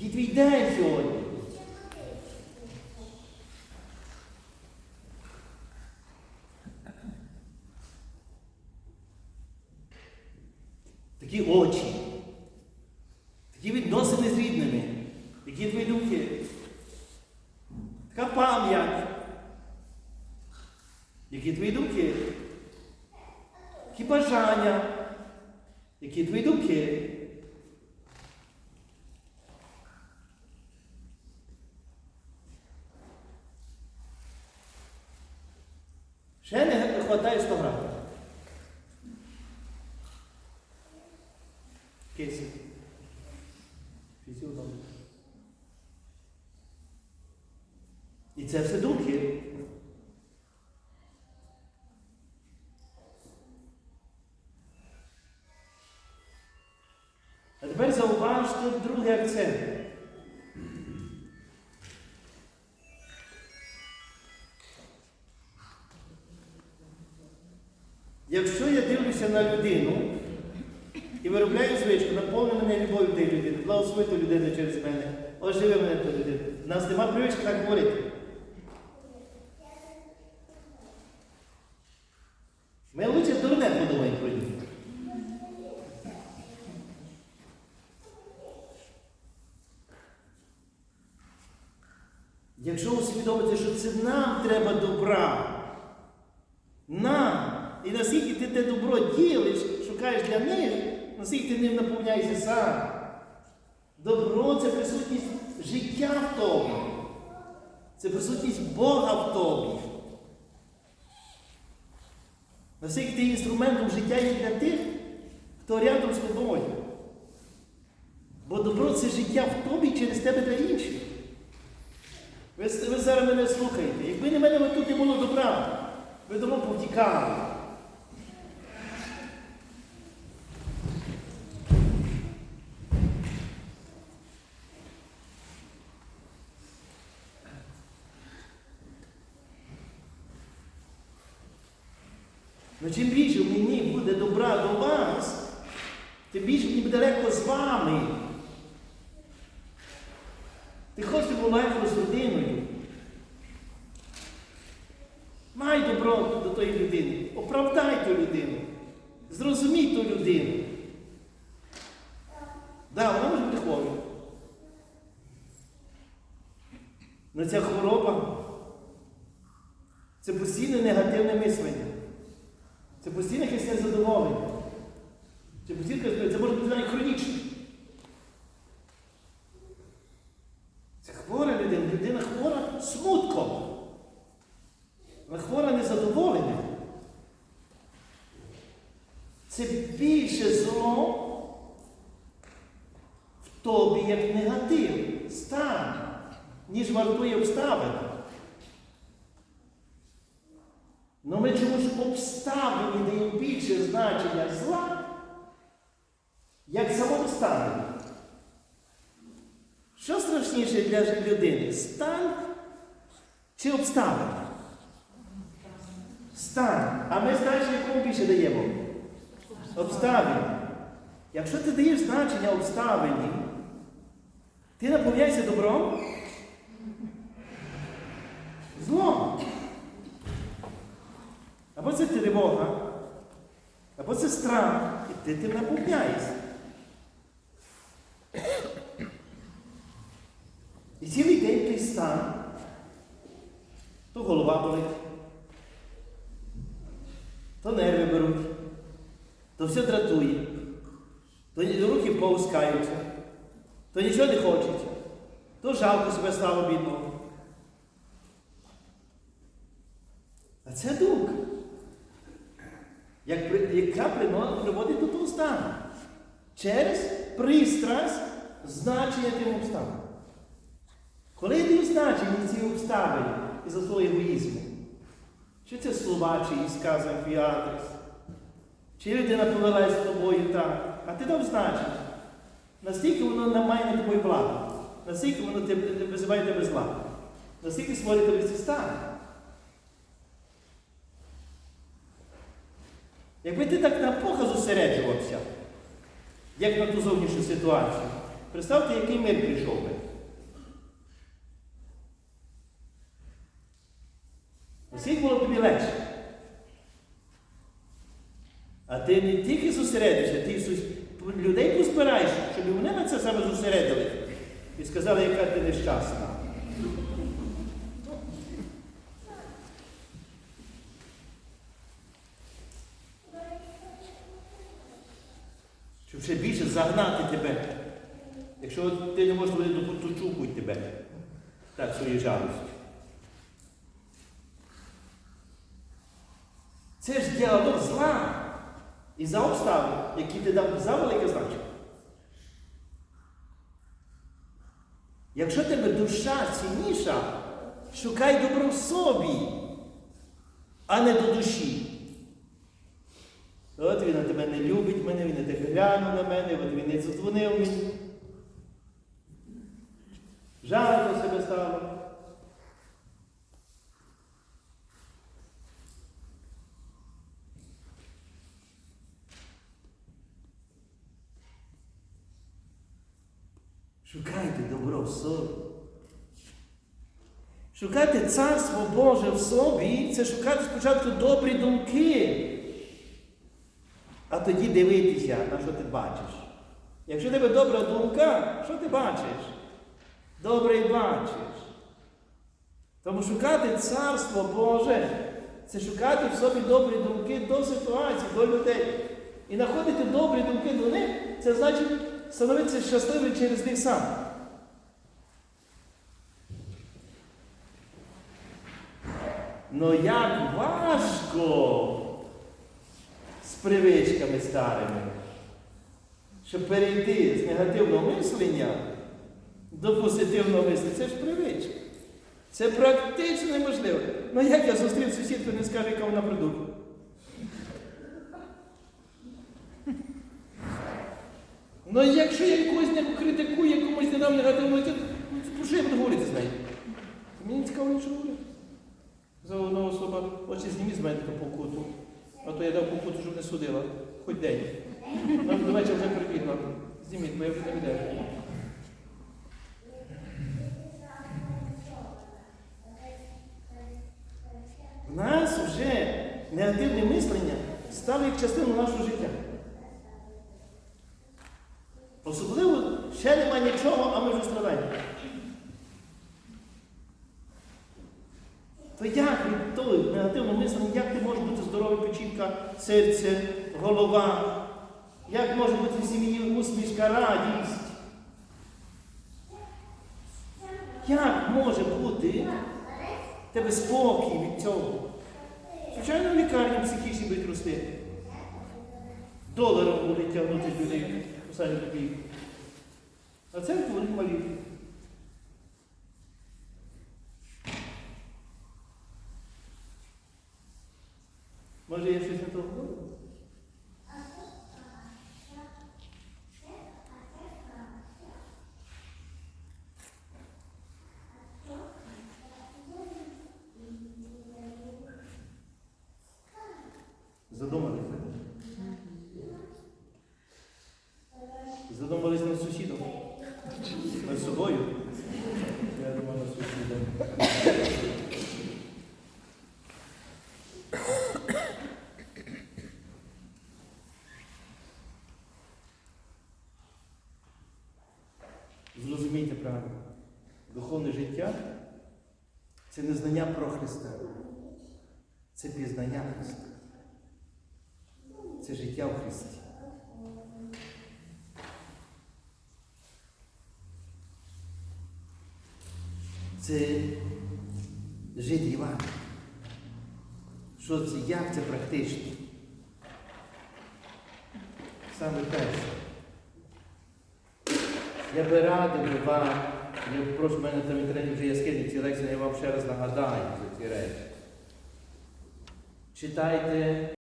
Який твій день сьогодні? Такі очі, такі відносини з рідними, які твої думки, така пам'ять, які твої думки, які бажання, які твої думки. Ще не вистачає 100 грамів. Кейсі. Фізіодом. І це все думки. А тепер зауважте другий акцент. Якщо я дивлюся на людину і виробляю звичку, наповню мене любов'ю до людини, благослови ту людину через мене, оживи мене ту людину. У нас нема привички так говорити. Ми лучше дурне подумаємо про нього. Якщо усвідомити, що це нам треба добра, нам, і наскільки ти те добро ділиш, шукаєш для них, наскільки ти ним наповняєшся сам. Добро це присутність життя в тобі. Це присутність Бога в тобі. Наскільки ти інструментом життя є для тих, хто рядом з тобою. Бо добро це життя в тобі через тебе для інших. Ви, ви зараз мене слухаєте. Якби не мене тут не було добра, ви давно повтікали. Ну чим більше мені буде добра до вас, тим більше мені буде легко з вами. Ти хочеш було легко з людиною. Май добро до тої людини. Оправдай ту людину. Зрозумій ту людину. Да, вона може бути хворою. Але ця хвороба це постійне негативне мислення. Це постійне якесь незадоволення. Це постійне, це може бути навіть хронічне. Це хвора людина, людина хвора смутком. Вона хвора незадоволення. Це більше зло в тобі як негатив, стан, ніж вартує обставина. Но ми чомусь обставині даємо більше значення зла, як самому стану. Що страшніше для людини? Стан чи обставина? Стан. А ми значення якому більше даємо? Обставині. Якщо ти даєш значення обставині, ти наповняєшся добром? Злом. Або це тривога, або це страх, і ти тим наповняєшся. І цілий день той стан, то голова болить, то нерви беруть, то все дратує, то руки поускаються, то нічого не хочеться, то жалко себе стало бідного. А це думка, яка приводить до того стану. Через пристрасть значення тим обставин. Коли ти значення ці обставини із-за свого егоїзму, чи це слова, чи сказав твій адрес, чи людина повелась з тобою так, а ти дав значення, настільки воно має на тобою владу, настільки воно визиває тебе зла, настільки створює тобі ці стани. Якби ти так на Бога зосереджувався, як на ту зовнішню ситуацію, Представте, який мир прийшов би. Наскільки було тобі легше? А ти не тільки зосередишся, ти людей позбираєш, щоб вони на це саме зосередили і сказали, яка ти нещасна. Щоб ще більше загнати тебе. Якщо ти не можеш вони дочухують тебе. Так, своєю жалостю. Це ж діалог зла і за обставин, які ти дав за велике значення. Якщо тебе душа цінніша, шукай добро в собі, а не до душі. От він на тебе не любить мене, він не так глянув на мене, от він не задзвонив мені. Жаль себе стало. Шукайте добро в собі. Шукати Царство Боже в собі це шукати спочатку добрі думки, а тоді дивитися, на що ти бачиш. Якщо в тебе добра думка, що ти бачиш? Добре й бачиш. Тому шукати Царство Боже це шукати в собі добрі думки до ситуації, до людей. І знаходити добрі думки до них, це значить становитися щасливим через них сам. Ну як важко привичками старими, щоб перейти з негативного мислення до позитивного мислення. Це ж привичка. Це практично неможливо. Ну як я зустрів сусідку, не скаже, яка вона продукт. Ну якщо я якогось не критикую, якомусь не дам негативного оцінку, ну, про що я буду говорити з нею? Мені цікаво, що говорити. За одного особа, очі зніміть з мене таку покуту. А то я дав покуту, щоб не судила. Хоч день. Нам до вечора вже прибігла. Зніміть, бо вже не віддержу. У нас вже негативне мислення стало як частину нашого життя. Особливо ще нема нічого, а ми вже страдаємо. То як від того негативного мислення, як ти можеш бути здоровий печінка, серце, голова? Як може бути в сім'ї усмішка, радість? Як може бути тебе спокій від цього? Звичайно, в лікарні психічні будуть рости. Доларом будуть тягнути людей останні копійки. А це будуть малі. Може, я щось не то говорю? Задумались. Задумались над. Собою. Я думаю, над сусідом. Зрозумійте правильно. Духовне життя це не знання про Христа. Це пізнання Христа. Це життя в Христі. Це жити Іван. Що це, як це практично? Саме перше. Я би радив вам, я прошу мене там інтернеті вже є скидні ці лекції, я вам ще раз нагадаю за ці речі. Читайте